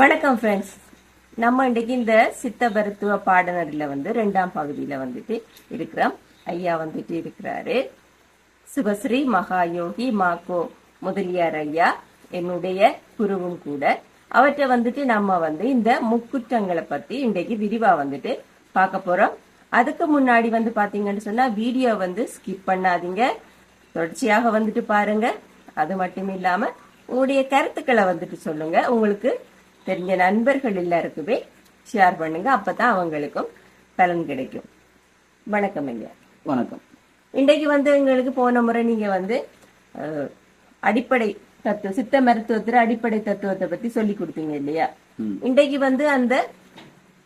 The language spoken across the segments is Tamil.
வணக்கம் ஃப்ரெண்ட்ஸ் நம்ம இன்றைக்கு இந்த சித்த மருத்துவ பாடநெறியில வந்து ரெண்டாம் பகுதியில் வந்துட்டு இருக்கிறோம். ஐயா வந்துட்டு இருக்கிறாரு. சிவஸ்ரீ மகாயோகி மாக்கோ முதலியார் ஐயா என்னுடைய குருவும் கூட. அவற்றை வந்துட்டு நம்ம வந்து இந்த முக்குற்றங்களை பற்றி இன்றைக்கு விரிவாக வந்துட்டு பார்க்க போகிறோம் அதுக்கு முன்னாடி வந்து பார்த்தீங்கன்னு சொன்னால் வீடியோ வந்து ஸ்கிப் பண்ணாதீங்க. தொடர்ச்சியாக வந்துட்டு பாருங்க. அது மட்டும் இல்லாமல் உங்களுடைய கருத்துக்களை வந்துட்டு சொல்லுங்க. உங்களுக்கு தெரிஞ்ச நண்பர்கள் எல்லாருக்குமே ஷேர் பண்ணுங்க. அப்பதான் அவங்களுக்கும் பலன் கிடைக்கும். வணக்கம் ஐயா. வணக்கம். இன்றைக்கு வந்து எங்களுக்கு போன முறை நீங்க வந்து அடிப்படை தத்துவ சித்த மருத்துவத்துல அடிப்படை தத்துவத்தை பத்தி சொல்லி கொடுத்தீங்க இல்லையா? இன்றைக்கு வந்து அந்த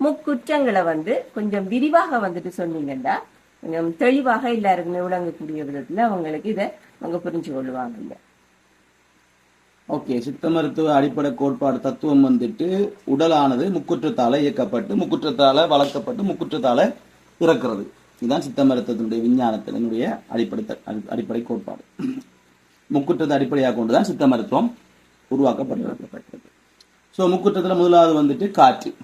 முக்குற்றங்களை வந்து கொஞ்சம் விரிவாக வந்துட்டு சொன்னீங்கன்னா கொஞ்சம் தெளிவாக எல்லாருக்குமே விளங்கக்கூடிய விதத்துல அவங்களுக்கு இதை அவங்க புரிஞ்சு கொள்ளுவாங்க ஓகே சித்த மருத்துவ அடிப்படை கோட்பாடு தத்துவம் வந்துட்டு உடலானது முக்குற்றத்தால இயக்கப்பட்டு முக்குற்றத்தால வளர்க்கப்பட்டு முக்குற்றத்தால இறக்கிறது. இதுதான் சித்த மருத்துவத்தினுடைய விஞ்ஞானத்தினுடைய அடிப்படை அடி- அடிப்படை கோட்பாடு. முக்குற்றத்தை அடிப்படையாக கொண்டுதான் சித்த மருத்துவம் உருவாக்கப்பட்டிருக்கப்பட்டது ஸோ முக்குற்றத்தில் முதலாவது வந்துட்டு காற்று.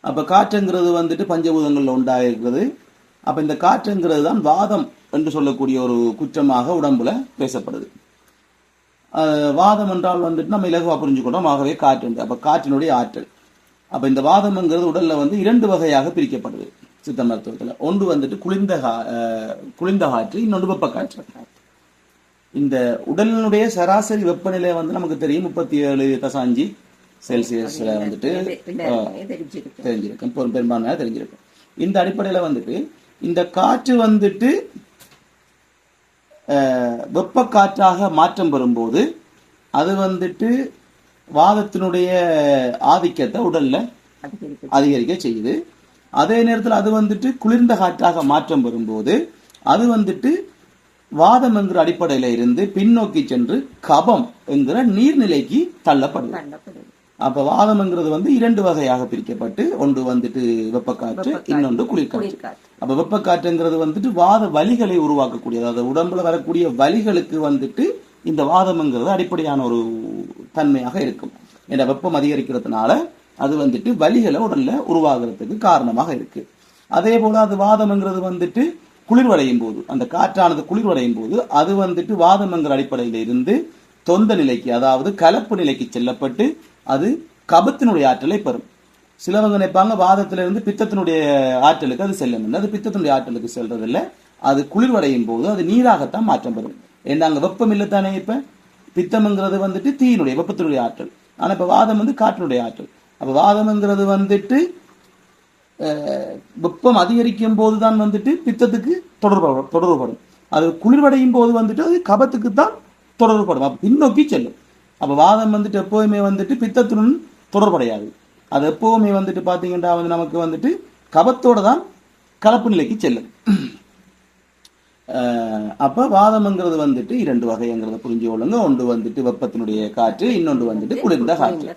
அப்போ காற்றுங்கிறது வந்துட்டு பஞ்சமூதங்களில் உண்டாக இருக்கிறது. அப்போ இந்த காற்றுங்கிறது தான் வாதம் என்று சொல்லக்கூடிய ஒரு குற்றமாக உடம்புல பேசப்படுது. வாதம் என்றால் வந்துட்டு நம்ம இலகுவா புரிஞ்சுக்கணும் ஆகவே காற்று உண்டு. அப்ப காற்றினுடைய ஆற்றல். அப்ப இந்த வாதம்ங்கிறது உடல்ல வந்து இரண்டு வகையாக பிரிக்கப்படுது சித்த மருத்துவத்துல. ஒன்று வந்துட்டு குளிர்ந்த கா- குளிர்ந்த காற்று இன்னொன்று வெப்ப காற்று. இந்த உடலினுடைய சராசரி வெப்பநிலை வந்து நமக்கு தெரியும் முப்பத்தி ஏழு தசாஞ்சி செல்சியஸ்ல வந்துட்டு தெரிஞ்சிருக்கும். பெரும் பெரும்பான்மையாக தெரிஞ்சிருக்கும். இந்த அடிப்படையில வந்துட்டு இந்த காற்று வந்துட்டு வெப்ப காற்றாக மாற்றம் பெறும்போது அது வந்துட்டு வாதத்தினுடைய ஆதிக்கத்தை உடல்ல அதிகரிக்க செய்யுது. அதே நேரத்தில் அது வந்துட்டு குளிர்ந்த காற்றாக மாற்றம் பெறும்போது அது வந்துட்டு வாதம் என்கிற அடிப்படையில இருந்து பின்னோக்கி சென்று கபம் என்கிற நீர்நிலைக்கு தள்ளப்படுது. அப்ப வாதம்ங்கிறது வந்து இரண்டு வகையாக பிரிக்கப்பட்டு ஒன்று வந்துட்டு வெப்பக்காற்று இன்னொன்று குளிர்காற்று. அப்ப வெப்பக்காற்றுங்கிறது வந்துட்டு வாத வலிகளை உருவாக்கக்கூடிய அதாவது உடம்புல வரக்கூடிய வலிகளுக்கு வந்துட்டு இந்த வாதம்ங்கிறது அடிப்படையான ஒரு தன்மையாக இருக்கும். இந்த வெப்பம் அதிகரிக்கிறதுனால அது வந்துட்டு வலிகளை உடல்ல உருவாகிறதுக்கு காரணமாக இருக்கு. அதே போல அது வாதம்ங்கிறது வந்துட்டு குளிர்வடையும் போது அந்த காற்றானது குளிர்வடையும் போது அது வந்துட்டு வாதம்ங்கிற அடிப்படையில இருந்து தொந்த நிலைக்கு அதாவது கலப்பு நிலைக்கு செல்லப்பட்டு அது கபத்தினுடைய ஆற்றலை பெறும். சிலவங்க நினைப்பாங்க வாதத்திலிருந்து பித்தத்தினுடைய ஆற்றலுக்கு அது செல்லும் அது பித்தத்தினுடைய ஆற்றலுக்கு செல்றதில்ல. அது குளிர்வடையும் போது அது நீராகத்தான் மாற்றம் பெறும். ஏன்னா அங்கே வெப்பம் தானே இப்ப? பித்தம்ங்கிறது வந்துட்டு தீயினுடைய வெப்பத்தினுடைய ஆற்றல். ஆனா இப்ப வாதம் வந்து காற்றினுடைய ஆற்றல். அப்ப வாதம்ங்கிறது வந்துட்டு வெப்பம் அதிகரிக்கும் போதுதான் வந்துட்டு பித்தத்துக்கு தொடர்பு தொடர்புபடும் அது குளிர்வடையும் போது வந்துட்டு அது கபத்துக்கு தான் தொடர்புபடும் அப்ப பின்னோக்கி செல்லும். அப்ப வாதம் வந்துட்டு எப்போதுமே வந்துட்டு பித்தத்துடன் தொடர்படையாது. அது எப்பவுமே வந்துட்டு பாத்தீங்கன்னா வந்து நமக்கு வந்துட்டு கபத்தோட தான் கலப்பு நிலைக்கு செல்லும். அப்ப வாதம்ங்கிறது வந்துட்டு இரண்டு வகைங்கிறத புரிஞ்சு கொள்ளுங்க. ஒன்று வந்துட்டு வெப்பத்தினுடைய காற்று இன்னொன்று வந்துட்டு குளிர்ந்த காற்று.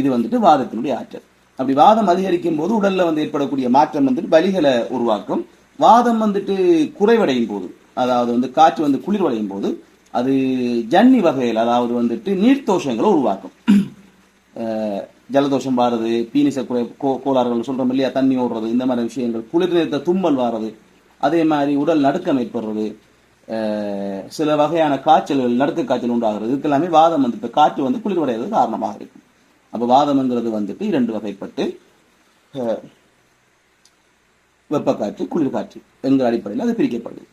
இது வந்துட்டு வாதத்தினுடைய ஆற்றல். அப்படி வாதம் அதிகரிக்கும் போது உடல்ல வந்து ஏற்படக்கூடிய மாற்றம் வந்துட்டு வலிகளை உருவாக்கும். வாதம் வந்துட்டு குறைவடையும் போது அதாவது வந்து காற்று வந்து குளிர்வடையும் போது அது ஜன்னி வகையில் அதாவது வந்துட்டு நீர்த்தோஷங்களை உருவாக்கும். ஜலதோஷம் வாரது பீனிச குறை கோ கோளாறுகள் சொல்கிறோம் இல்லையா தண்ணி ஓடுறது இந்த மாதிரி விஷயங்கள் குளிர் நிறுத்த தும்மல் வாரது அதே மாதிரி உடல் நடுக்கம் ஏற்படுறது சில வகையான காய்ச்சல்கள் நடுக்க காய்ச்சல் உண்டாகிறது இதுக்கெல்லாமே வாதம் வந்து இப்போ காற்று வந்து குளிர்வடைகிறது காரணமாக இருக்கும். அப்போ வாதம்ங்கிறது வந்துட்டு இரண்டு வகைப்பட்டு வெப்பக்காற்று குளிர்காற்று என்கிற அடிப்படையில் அது பிரிக்கப்படுது.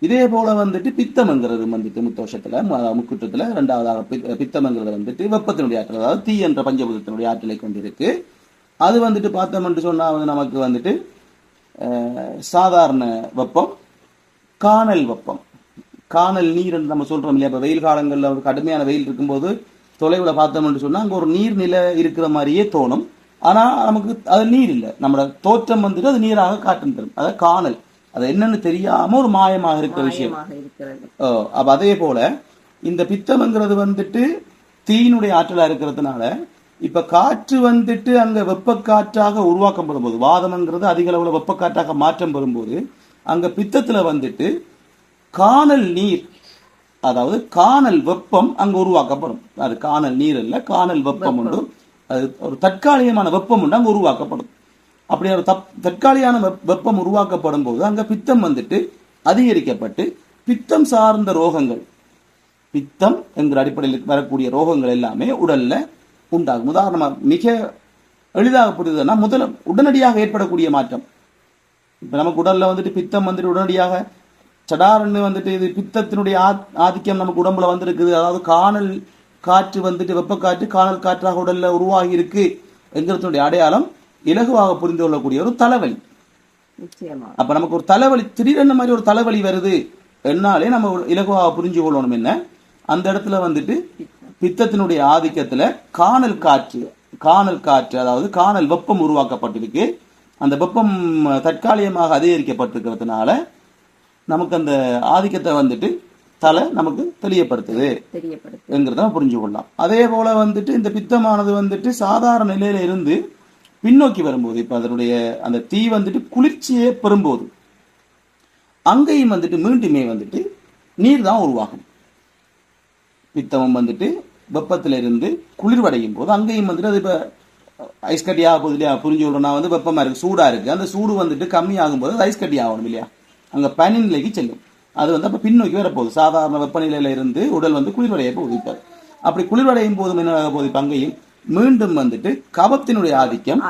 இதே போல வந்துட்டு பித்தம்ங்கிறது வந்துட்டு முத்தோஷத்துல மு- முக்குற்றத்துல இரண்டாவதாக பித்தம்ங்கிறது வந்துட்டு வெப்பத்தினுடைய ஆற்றல் அதாவது தீ என்ற பஞ்சபூதத்தினுடைய ஆற்றலை கொண்டிருக்கு. அது வந்துட்டு பார்த்தோம் என்று சொன்னா வந்து நமக்கு வந்துட்டு சாதாரண வெப்பம் காணல் வெப்பம். காணல் நீர் என்று நம்ம சொல்றோம் இல்லையா? இப்ப வெயில் காலங்கள்ல ஒரு கடுமையான வெயில் இருக்கும்போது தொலைவுல பார்த்தோம் என்று சொன்னா அங்க ஒரு நீர்நிலை இருக்கிற மாதிரியே தோணும். ஆனா நமக்கு அது நீர் இல்லை. நம்மளோட தோற்றம் வந்துட்டு அது நீராக காட்டும் தரும். அதாவது காணல். அது என்னன்னு தெரியாம ஒரு மாயமாக இருக்கிற விஷயம். ஓ, அப்ப அதே போல இந்த பித்தம்ங்கிறது வந்துட்டு தீயினுடைய ஆற்றலா இருக்கிறதுனால இப்ப காற்று வந்துட்டு அங்க வெப்ப காற்றாக உருவாக்கப்படும் போது வாதம்ங்கிறது அதிக அளவுல வெப்ப காற்றாக மாற்றம் பெறும்போது அங்க பித்தத்துல வந்துட்டு காணல் நீர் அதாவது காணல் வெப்பம் அங்க உருவாக்கப்படும். அது காணல் நீர் இல்ல காணல் வெப்பம். உண்டு. அது ஒரு தற்காலிகமான வெப்பம் உண்டு அங்க உருவாக்கப்படும். அப்படி ஒரு தப் தற்காலிகமான வெப்- வெப்பம் உருவாக்கப்படும் போது அங்கே பித்தம் வந்துட்டு அதிகரிக்கப்பட்டு பித்தம் சார்ந்த ரோகங்கள் பித்தம் என்கிற அடிப்படையில் வரக்கூடிய ரோகங்கள் எல்லாமே உடல்ல உண்டாகும். உதாரணமாக மிக எளிதாக புரியுதுன்னா முதல்ல உடனடியாக ஏற்படக்கூடிய மாற்றம். இப்ப நமக்கு உடல்ல வந்துட்டு பித்தம் வந்துட்டு உடனடியாக சடாரன்னு வந்துட்டு இது பித்தத்தினுடைய ஆதிக்கம் நமக்கு உடம்புல வந்திருக்குது. அதாவது காணல் காற்று வந்துட்டு வெப்பக்காற்று காணல் காற்றாக உடல்ல உருவாகி இருக்கு என்கிறதுடைய அடையாளம் இலகுவாக புரிந்து கொள்ளக்கூடிய ஒரு தலைவலி. அப்ப நமக்கு ஒரு தலைவலி திடீரென மாதிரி ஒரு தலைவலி வருது என்னாலே நம்ம இலகுவாக புரிஞ்சு கொள்ளணும் என்ன? அந்த இடத்துல வந்துட்டு பித்தத்தினுடைய ஆதிக்கத்துல காணல் காற்று காணல் காற்று அதாவது காணல் வெப்பம் உருவாக்கப்பட்டிருக்கு. அந்த வெப்பம் தற்காலிகமாக அதிகரிக்கப்பட்டிருக்கிறதுனால நமக்கு அந்த ஆதிக்கத்தை வந்துட்டு தலை நமக்கு தெளியப்படுத்துது தெரியப்படுது என்கிறத நம்ம புரிஞ்சு கொள்ளலாம். அதே போல வந்துட்டு இந்த பித்தமானது வந்துட்டு சாதாரண நிலையில இருந்து பின்னோக்கி வரும்போது இப்ப அதனுடைய அந்த தீ வந்துட்டு குளிர்ச்சியே பெறும்போது அங்கேயும் வந்துட்டு மீண்டுமே வந்துட்டு நீர் தான் உருவாகும். பித்தமும் வந்துட்டு வெப்பத்துல இருந்து குளிர்வடையும் போது அங்கேயும் வந்துட்டு அது இப்ப ஐஸ் கட்டியாக போகுது இல்லையா? புரிஞ்சு விடணும் வந்து வெப்பமா இருக்கு சூடா இருக்கு. அந்த சூடு வந்துட்டு கம்மியாகும் போது அது ஐஸ் கட்டி ஆகணும் இல்லையா? அங்க பனி நிலைக்கு செல்லும். அது வந்து அப்ப பின்னோக்கி வரப்போகுது. சாதாரண வெப்பநிலையில இருந்து உடல் வந்து குளிர்வடைய போகுது இப்ப. அப்படி குளிர்வடையும் போதும் என்ன ஆக போகுது? இப்ப அங்கேயும் மீண்டும் வந்துட்டு கபத்தினுடைய ஆதிக்கம்.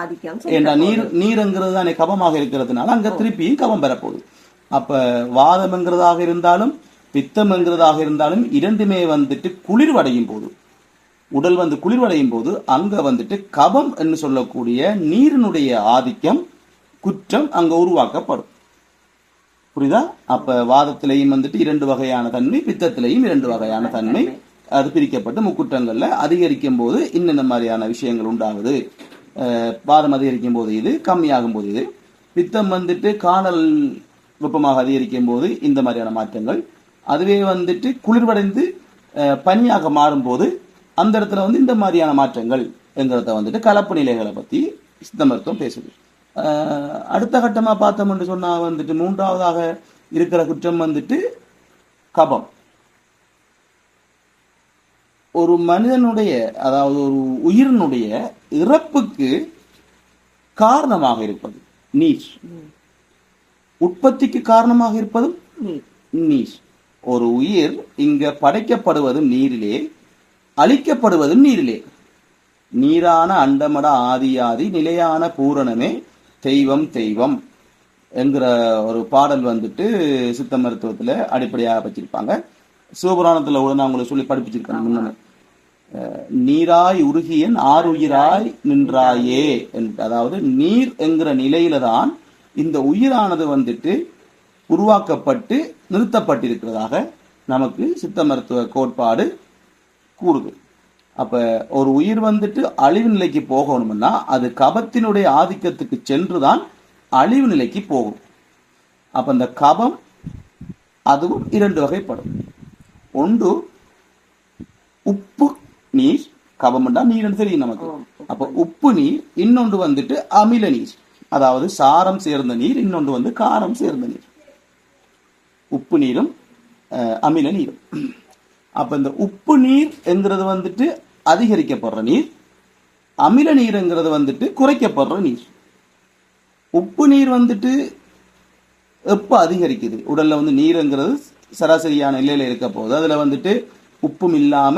ஏண்டா நீர் நீருங்கிறது தானே கபமாக இருக்கிறதுனால அங்க திருப்பியும் கபம் பெறப்போகுது அப்ப வாதம்ங்கிறதாக இருந்தாலும் பித்தம்ங்கிறதாக இருந்தாலும் இரண்டுமே வந்துட்டு குளிர்வடையும் போது. உடல் வந்து குளிர்வடையும் போது அங்க வந்துட்டு கபம் என்று சொல்லக்கூடிய நீரினுடைய ஆதிக்கம் குற்றம் அங்க உருவாக்கப்படும். புரியுதா? அப்ப வாதத்திலையும் வந்துட்டு இரண்டு வகையான தன்மை பித்தத்திலையும் இரண்டு வகையான தன்மை. அது பிரிக்கப்பட்டு முக்குற்றங்கள்ல அதிகரிக்கும் போது இன்னென்ன மாதிரியான விஷயங்கள் உண்டாகுது? பாதம் அதிகரிக்கும் போது இது கம்மியாகும் போது இது. பித்தம் வந்துட்டு காணல் வெப்பமாக அதிகரிக்கும் போது இந்த மாதிரியான மாற்றங்கள். அதுவே வந்துட்டு குளிர்வடைந்து பனியாக மாறும்போது அந்த இடத்துல வந்து இந்த மாதிரியான மாற்றங்கள் என்கிறத வந்துட்டு கலப்பு நிலைகளை பத்தி சித்த மருத்துவம் பேசுது. அடுத்த கட்டமா பார்த்தோம் சொன்னால் சொன்னா வந்துட்டு மூன்றாவதாக இருக்கிற குற்றம் வந்துட்டு கபம். ஒரு மனிதனுடைய அதாவது ஒரு உயிரினுடைய இறப்புக்கு காரணமாக இருப்பது நீர். உற்பத்திக்கு காரணமாக இருப்பதும் நீர். ஒரு உயிர் இங்க படைக்கப்படுவதும் நீரிலே அழிக்கப்படுவதும் நீரிலே. நீரான அண்டமட ஆதியாதி நிலையான பூரணமே தெய்வம் தெய்வம் என்கிற ஒரு பாடல் வந்துட்டு சித்த மருத்துவத்துல அடிப்படையாக வச்சிருப்பாங்க. சிவபுராணத்துல நான் உங்களுக்கு சொல்லி படிப்பிச்சிருக்கேன். நீராய் உருகியன் ஆறுயிராய் நின்றாயே என்று அதாவது நீர் என்கிற நிலையில தான் இந்த உயிரானது வந்துட்டு உருவாக்கப்பட்டு நிறுத்தப்பட்டிருக்கிறதாக நமக்கு சித்த மருத்துவ கோட்பாடு கூறுது. அப்ப ஒரு உயிர் வந்துட்டு அழிவு நிலைக்கு போகணும்னா அது கபத்தினுடைய ஆதிக்கத்துக்கு சென்றுதான் அழிவு நிலைக்கு போகும். அப்ப இந்த கபம் அதுவும் இரண்டு வகைப்படும். ஒன்று உப்பு நீர் கபம்னா நீர்னு தெரியும் நமக்கு. அப்ப உப்பு நீர் இன்னொன்று வந்துட்டு அமில நீர். அதாவது சாரம் சேர்ந்த நீர் இன்னொன்று வந்து காரம் சேர்ந்த நீர். உப்பு நீரும் அமில நீரும். அப்ப இந்த உப்பு நீர் என்கிறது வந்துட்டு அதிகரிக்கப்படுற நீர். அமில நீர்ங்கிறது வந்துட்டு குறைக்கப்படுற நீர். உப்பு நீர் வந்துட்டு எப்ப அதிகரிக்குது? உடல்ல வந்து நீருங்கிறது சராசரியான நிலையில இருக்க போது அதுல வந்துட்டு உப்பும் இல்லாம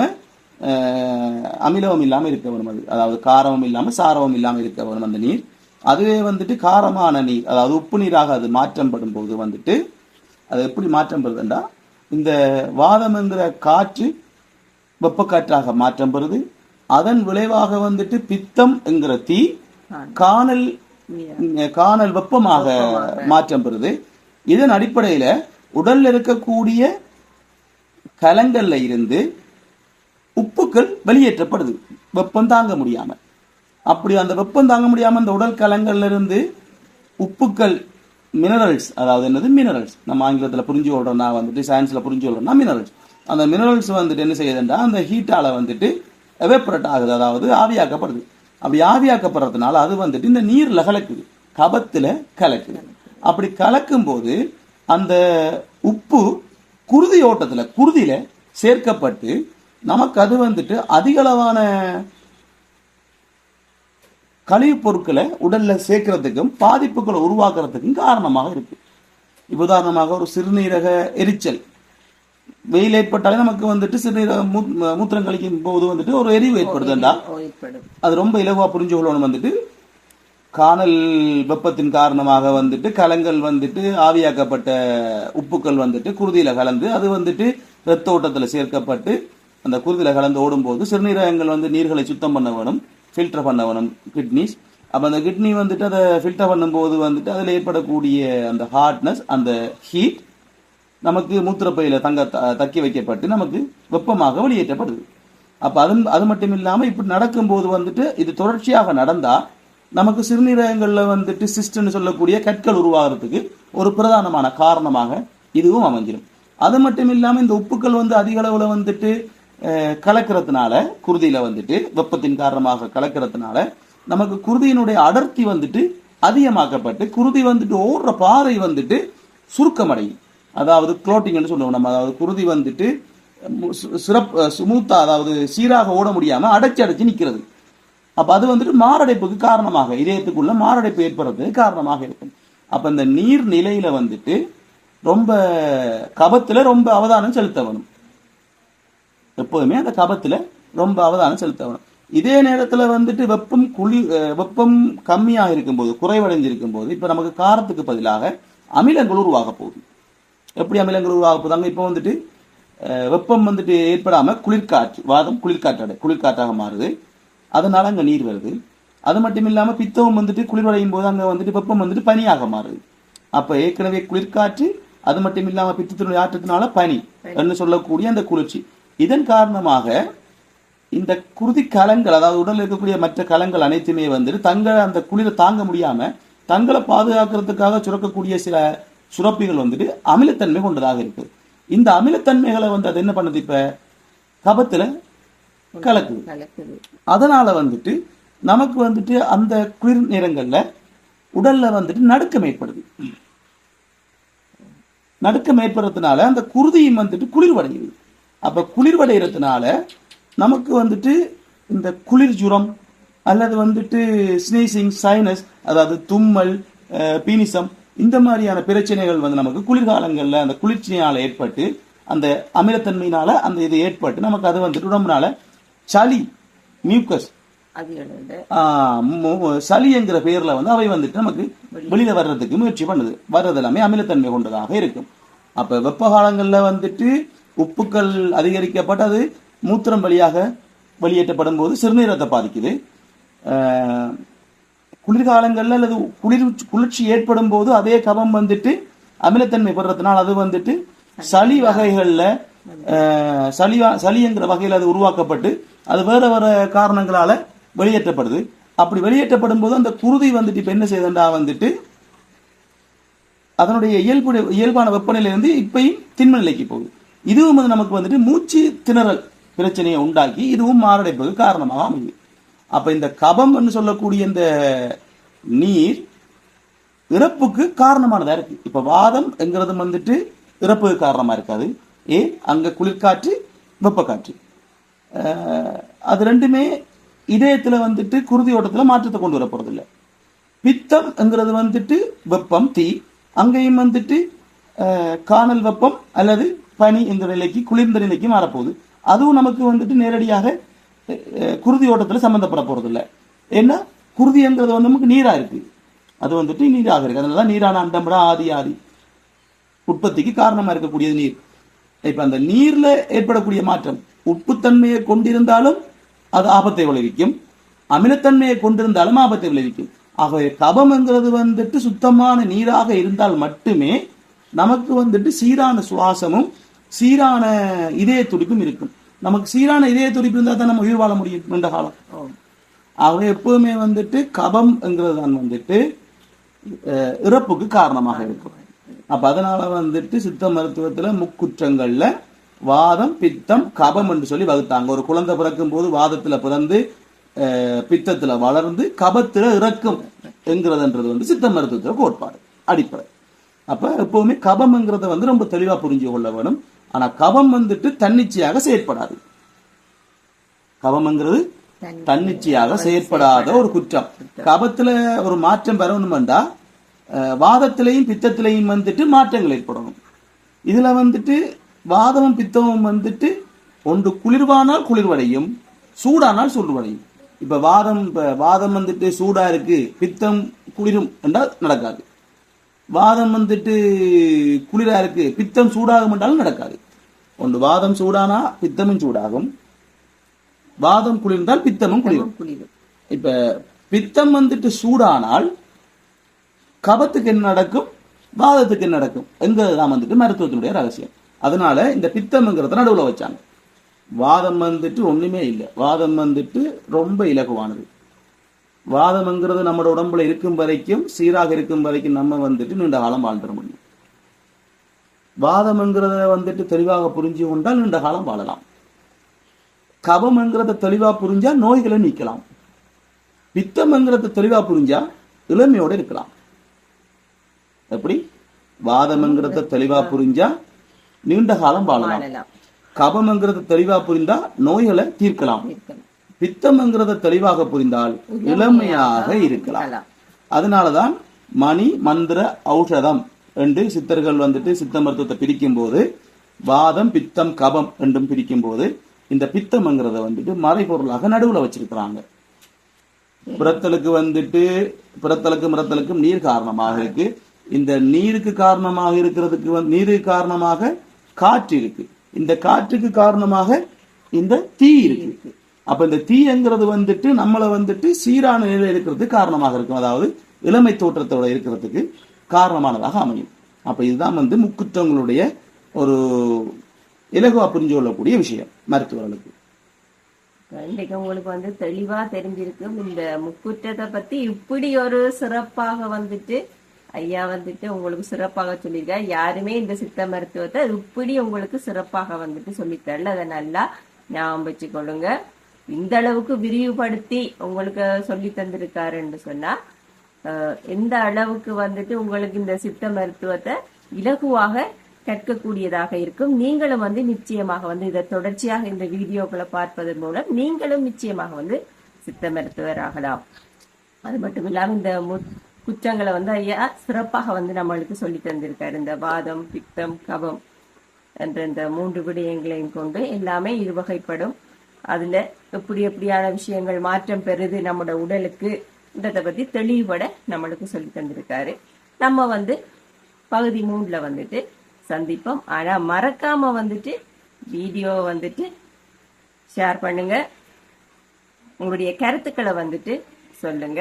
அஹ், அமிலமும் இல்லாம இருக்க வேணும் அது. அதாவது காரமும் இல்லாம சாரமும் இல்லாம இருக்க வேணும் அந்த நீர். அதுவே வந்துட்டு காரமான நீர் அதாவது உப்பு நீராக அது மாற்றம் படும் போது வந்துட்டு அது எப்படி மாற்றம் பெறுதுண்டா இந்த வாதம் என்கிற காற்று வெப்பக்காற்றாக மாற்றம் பெறுது அதன் விளைவாக வந்துட்டு பித்தம் என்கிற தீ காணல். காணல் வெப்பமாக மாற்றம் பெறுது இதன் அடிப்படையில உடல்ல இருக்கக்கூடிய கலங்கள்ல இருந்து உப்புக்கள் வெளியேற்றப்படுது. வெப்பம் தாங்க முடியாம. அப்படி அந்த வெப்பம் தாங்க முடியாம அந்த உடல் கலங்கள்ல இருந்து உப்புக்கள் மினரல்ஸ் அதாவது என்னது? மினரல்ஸ் நம்ம ஆங்கிலத்தில் புரிஞ்சு கொள்றோம்னா வந்துட்டு சயின்ஸில் புரிஞ்சு கொள்றோம்னா மினரல்ஸ் அந்த மினரல்ஸ் வந்துட்டு என்ன செய்யுதுன்னா அந்த ஹீட்டால வந்துட்டு எவாபரேட் ஆகுது. அதாவது ஆவியாக்கப்படுது. அப்படி ஆவியாக்கப்படுறதுனால அது வந்துட்டு இந்த நீரில் கலக்குது. கபத்தில் கலக்குது. அப்படி கலக்கும் போது அந்த உப்பு குருதி ஓட்டத்துல குருதியில சேர்க்கப்பட்டு நமக்கு அது வந்துட்டு அதிகளவான கழிவுப் பொருட்களை உடல்ல சேர்க்கறதுக்கும் பாதிப்புகளை உருவாக்குறதுக்கும் காரணமாக இருக்கு. உதாரணமாக ஒரு சிறுநீரக எரிச்சல். வெயில் ஏற்பட்டாலே நமக்கு வந்துட்டு சிறுநீரக மூத்திரம் கழிக்கும் போது வந்துட்டு ஒரு எரிவு ஏற்படுதுண்டா? அது ரொம்ப இலகுவா புரிஞ்சு கொள்ளணும் வந்துட்டு காணல் வெப்பத்தின் காரணமாக வந்துட்டு கலங்கள் வந்துட்டு ஆவியாக்கப்பட்ட உப்புக்கள் வந்துட்டு குருதியில கலந்து அது வந்துட்டு ரத்த ஓட்டத்தில் சேர்க்கப்பட்டு அந்த குருதியில கலந்து ஓடும்போது சிறுநீரகங்கள் வந்து நீர்களை சுத்தம் பண்ண வேணும் ஃபில்டர் பண்ண வேணும் கிட்னிஸ் அப்போ அந்த கிட்னி வந்துட்டு அதை ஃபில்டர் பண்ணும்போது வந்துட்டு அதில் ஏற்படக்கூடிய அந்த ஹார்ட்னஸ் அந்த ஹீட் நமக்கு மூத்திரப்பையில் தங்க த- தக்கி வைக்கப்பட்டு நமக்கு வெப்பமாக வெளியேற்றப்படுது. அப்போ அது அது மட்டும் இல்லாமல் இப்படி நடக்கும்போது வந்துட்டு இது தொடர்ச்சியாக நடந்தால் நமக்கு சிறுநீரகங்களில் வந்துட்டு சிஸ்டன்னு சொல்லக்கூடிய கற்கள் உருவாகிறதுக்கு ஒரு பிரதானமான காரணமாக இதுவும் அமைஞ்சிடும் அது மட்டும் இல்லாமல் இந்த உப்புக்கள் வந்து அதிக அளவில் வந்துட்டு கலக்கிறதுனால குருதியில வந்துட்டு வெப்பத்தின் காரணமாக கலக்கிறதுனால நமக்கு குருதியினுடைய அடர்த்தி வந்துட்டு அதிகமாக்கப்பட்டு குருதி வந்துட்டு ஓடுற பாறை வந்துட்டு சுருக்கமடையும். அதாவது குளோட்டிங்னு சொல்லுவோம் நம்ம. அதாவது குருதி வந்துட்டு சிறப்பு சு- சுமூத்தா அதாவது சீராக ஓட முடியாம அடைச்சி அடைச்சு நிக்கிறது. அப்ப அது வந்துட்டு மாரடைப்புக்கு காரணமாக இதயத்துக்குள்ள மாரடைப்பு ஏற்படுறதுக்கு காரணமாக இருக்கும். அப்ப இந்த நீர் நிலையில வந்துட்டு ரொம்ப கபத்துல ரொம்ப அவதானம் செலுத்த வேணும் எப்போதுமே அந்த கபத்துல ரொம்ப அவதானம் செலுத்த வேணும் இதே நேரத்துல வந்துட்டு வெப்பம் குளி வெப்பம் கம்மியா இருக்கும்போது குறைவடைஞ்சிருக்கும் போது இப்ப நமக்கு காரத்துக்கு பதிலாக அமிலங்கள் உருவாக போகுது. எப்படி அமிலங்கள் உருவாக போதாங்க இப்போ வந்துட்டு வெப்பம் வந்துட்டு ஏற்படாம குளிர்காற்று வாதம் குளிர்காற்று குளிர்காற்றாக மாறுது. அதனால அங்க நீர் வருது. அது மட்டும் இல்லாம பித்தமும் வந்துட்டு குளிர்வடையும் போது அங்க வந்துட்டு வெப்பம் வந்துட்டு பனியாக மாறுது. அப்ப ஏற்கனவே குளிர்காற்று அது மட்டும் இல்லாம பித்தத்தினுடைய ஆற்றத்தினால பனி என்று சொல்லக்கூடிய அந்த குளிர்ச்சி. இதன் காரணமாக இந்த குருதி கலங்கள் அதாவது உடல்ல இருக்கக்கூடிய மற்ற கலங்கள் அனைத்துமே வந்துட்டு தங்களை அந்த குளிரை தாங்க முடியாம தங்களை பாதுகாக்கிறதுக்காக சுரக்கக்கூடிய சில சுரப்பிகள் வந்துட்டு அமிலத்தன்மை கொண்டதாக இருக்கு இந்த அமிலத்தன்மைகளை வந்து அது என்ன பண்ணுது இப்ப? கபத்துல கலக்குது. அதனால வந்துட்டு நமக்கு வந்துட்டு அந்த குளிர் நேரங்கள்ல உடல்ல வந்துட்டு நடுக்கம் ஏற்படுது. நடுக்கம் ஏற்படுறதுனால அந்த குருதியும் வந்துட்டு குளிர்வடையுது. அப்ப குளிர்வடைகிறதுனால நமக்கு வந்துட்டு இந்த குளிர் ஜுரம் அல்லது வந்துட்டு ஸ்னீசிங் சைனஸ் அதாவது தும்மல் பீனிசம் இந்த மாதிரியான பிரச்சனைகள் வந்து நமக்கு குளிர்காலங்கள்ல அந்த குளிர்ச்சியினால ஏற்பட்டு அந்த அமிலத்தன்மையினால அந்த இது ஏற்பட்டு நமக்கு அது வந்துட்டு உடம்புனால சளி மியூக்கஸ் எழுது சளிங்கிற பேர்ல வந்து அவை வந்துட்டு நமக்கு வெளியில வர்றதுக்கு முயற்சி பண்ணுது. வர்றது எல்லாமே அமிலத்தன்மை கொண்டதாக இருக்கும். அப்ப வெப்ப காலங்கள்ல வந்துட்டு உப்புக்கள் அதிகரிக்கப்பட்டு அது மூத்திரம் வழியாக வெளியேற்றப்படும் போது சிறுநீரகத்தை பாதிக்குது. குளிர்காலங்கள்ல அல்லது குளிர் குளிர்ச்சி ஏற்படும் போது அதே கபம் வந்துட்டு அமிலத்தன்மை பெறதுனால அது வந்துட்டு சளி வகைகள்ல சளி சளிங்கிற வகையில் அது உருவாக்கப்பட்டு அது வேற வேற காரணங்களால வெளியேற்றப்படுது. அப்படி வெளியேற்றப்படும் போது அந்த குருதி வந்துட்டு இப்ப என்ன செய்யுதுண்டா? வந்துட்டு அதனுடைய இயல்பு இயல்பான வெப்பநிலையிலிருந்து இப்பையும் திண்ம நிலைக்கு போகுது. இதுவும் வந்து நமக்கு வந்துட்டு மூச்சு திணறல் பிரச்சனையை உண்டாக்கி இதுவும் மாரடைப்புக்கு காரணமாக அமையுது அப்ப இந்த கபம்னு சொல்லக்கூடிய இந்த நீர் இறப்புக்கு காரணமானதா இருக்கு. இப்ப வாதம் என்கிறது வந்துட்டு இறப்புக்கு காரணமா இருக்காது. ஏ அங்க குளிர்காற்று வெப்பக்காற்று. அது ரெண்டுமே இதயத்தில் வந்துட்டு குருதி ஓட்டத்தில் மாற்றத்தை கொண்டு வர போறது பித்தம்ங்கிறது வந்துட்டு வெப்பம் தீ. அங்கேயும் வந்துட்டு காணல் வெப்பம் அல்லது பனி என்ற நிலைக்கு குளிர்ந்த நிலைக்கு மாறப்போகுது. அதுவும் நமக்கு வந்துட்டு நேரடியாக குருதி ஓட்டத்தில் சம்மந்தப்பட போகிறதில்ல ஏன்னா குருதிங்கிறது வந்து நமக்கு நீராக இருக்குது அது வந்துட்டு நீராக இருக்குது அதனால நீரான அண்டம்பட ஆதி ஆதி. உற்பத்திக்கு காரணமாக இருக்கக்கூடியது நீர். இப்போ அந்த நீரில் ஏற்படக்கூடிய மாற்றம் உப்புத்தன்மையை கொண்டிருந்தாலும் அது ஆபத்தை விளைவிக்கும். அமிலத்தன்மையை கொண்டிருந்தாலும் ஆபத்தை விளைவிக்கும். ஆகவே கபம்ங்கிறது வந்துட்டு சுத்தமான நீராக இருந்தால் மட்டுமே நமக்கு வந்துட்டு சீரான சுவாசமும் சீரான இதய துடிப்பும் இருக்கும். நமக்கு சீரான இதய துடிப்பு இருந்தால் தான் நம்ம உயிர் வாழ முடியும் நீண்ட காலம். ஆகவே எப்பவுமே வந்துட்டு கபம்ங்கிறது தான் வந்துட்டு இறப்புக்கு காரணமாக இருக்கும். அப்ப அதனால வந்துட்டு சித்த மருத்துவத்துல முக்குற்றங்கள்ல வாதம் பித்தம் கபம் என்று சொல்லி வகுத்தாங்க. ஒரு குழந்தை பிறக்கும் போது வாதத்துல பிறந்து பித்தத்துல வளர்ந்து கபத்துல இறக்கும் என்கிறதுன்றது வந்து சித்த மருத்துவத்துல கோட்பாடு அடிப்படை. அப்ப எப்பவுமே கபம்ங்கிறத வந்து ரொம்ப தெளிவா புரிஞ்சு கொள்ள வேணும். ஆனா கபம் வந்துட்டு தன்னிச்சையாக செயற்படாது. கவம்ங்கிறது தன்- தன்னிச்சையாக செயற்படாத ஒரு குற்றம். கபத்துல ஒரு மாற்றம் வரணும்டா வாதத்திலையும் பித்தத்திலையும் வந்துட்டு மாற்றங்கள் ஏற்படணும். இதுல வந்துட்டு வாதமும் பித்தமும் வந்துட்டு ஒன்று குளிர்வானால் குளிர்வடையும் சூடானால் சூடுவடையும். இப்ப வாதம் இப்ப வாதம் வந்துட்டு சூடா இருக்கு பித்தம் குளிரும் என்றால் நடக்காது. வாதம் வந்துட்டு குளிரா இருக்கு பித்தம் சூடாகும் என்றாலும் நடக்காது. ஒன்று வாதம் சூடானா பித்தமும் சூடாகும். வாதம் குளிர்ந்தால் பித்தமும் குளிரும். குளிரும். இப்ப பித்தம் வந்துட்டு சூடானால் கபத்துக்கு என்ன நடக்கும்? வாதத்துக்கு என்ன நடக்கும்? எங்கதான் வந்துட்டு மருத்துவத்தினுடைய ரகசியம். அதனால இந்த பித்தம்ங்கிறத நடுவுல வச்சாங்க. வாதம் வந்துட்டு ஒண்ணுமே இல்லை. வாதம் வந்துட்டு ரொம்ப இலகுவானது. வாதம்ங்கிறது நம்மளோட உடம்புல இருக்கும் வரைக்கும் சீராக இருக்கும் வரைக்கும் நம்ம வந்துட்டு நீண்ட காலம் வாழ்ந்துட முடியும். வாதம்ங்கிறத வந்துட்டு தெளிவாக புரிஞ்சு கொண்டால் நீண்ட காலம் வாழலாம். கபம்ங்கிறத தெளிவா புரிஞ்சா நோய்களை நீக்கலாம். பித்தம்ங்கிறத தெளிவாக புரிஞ்சா இளமையோட இருக்கலாம். எப்படி? வாதம்ங்கிறத தெளிவா புரிஞ்சா நீண்ட காலம் வாழலாம். கபம்ங்கிறத தெளிவா புரிந்தா நோய்களை தீர்க்கலாம். பித்தம்ங்கிறத தெளிவாக புரிந்தால் இளமையாக இருக்கலாம். அதனாலதான் மணி மந்திர ஔஷதம் என்று சித்தர்கள் வந்துட்டு சித்த மருத்துவத்தை பிரிக்கும் போது வாதம் பித்தம் கபம் என்றும் பிரிக்கும் போது இந்த பித்தம்ங்கிறத வந்துட்டு மறைபொருளாக நடுவுல வச்சிருக்கிறாங்க. புறத்தலுக்கு வந்துட்டு புறத்தலுக்கு முறத்தலுக்கும் நீர் காரணமாக இருக்கு. இந்த நீருக்கு காரணமாக இருக்கிறதுக்கு வந்து நீருக்கு காரணமாக காற்று இருக்கு. இந்த காற்றுக்கு காரணமாக இந்த தீ இருக்கு. அப்ப இந்த தீங்கிறது வந்துட்டு நம்மள வந்துட்டு சீரான நிலையில இருக்கிறதுக்கு காரணமாக இருக்கும். அதாவது இளமை தோற்றத்தோட இருக்கிறதுக்கு காரணமானதாக அமையும். அப்ப இதுதான் வந்து முக்குற்றங்களுடைய ஒரு இலகுவா புரிஞ்சு கொள்ளக்கூடிய விஷயம் மருத்துவர்களுக்கு. இன்றைக்கு உங்களுக்கு வந்து தெளிவா தெரிஞ்சிருக்கும் இந்த முக்குற்றத்தை பத்தி இப்படி ஒரு சிறப்பாக வந்துட்டு ஐயா வந்துட்டு உங்களுக்கு சிறப்பாக சொல்லியிருக்காரு. யாருமே இந்த சித்த மருத்துவத்தை இப்படி உங்களுக்கு சிறப்பாக வந்துட்டு சொல்லித்தரல. அதை நல்லா ஞாபகம் வச்சுக்கொள்ளுங்க. இந்த அளவுக்கு விரிவுபடுத்தி உங்களுக்கு சொல்லி தந்திருக்காருன்னு சொன்னா அஹ், எந்த அளவுக்கு வந்துட்டு உங்களுக்கு இந்த சித்த மருத்துவத்தை இலகுவாக கற்கக்கூடியதாக இருக்கும். நீங்களும் வந்து நிச்சயமாக வந்து இதை தொடர்ச்சியாக இந்த வீடியோக்களை பார்ப்பதன் மூலம் நீங்களும் நிச்சயமாக வந்து சித்த மருத்துவர் ஆகலாம். அது மட்டும் இல்லாம இந்த மு- குற்றங்களை வந்து ஐயா சிறப்பாக வந்து நம்மளுக்கு சொல்லி தந்திருக்காரு. இந்த வாதம் பித்தம் கபம் என்ற இந்த மூன்று விடயங்களையும் கொண்டு எல்லாமே இருவகைப்படும். அதுல எப்படி எப்படியான விஷயங்கள் மாற்றம் பெறுது நம்மளோட உடலுக்கு இதை பத்தி தெளிவுபட நம்மளுக்கு சொல்லி தந்திருக்காரு. நம்ம வந்து பகுதி மூணுல வந்துட்டு சந்திப்போம். ஆனா மறக்காம வந்துட்டு வீடியோ வந்துட்டு ஷேர் பண்ணுங்க. உங்களுடைய கருத்துக்களை வந்துட்டு சொல்லுங்க.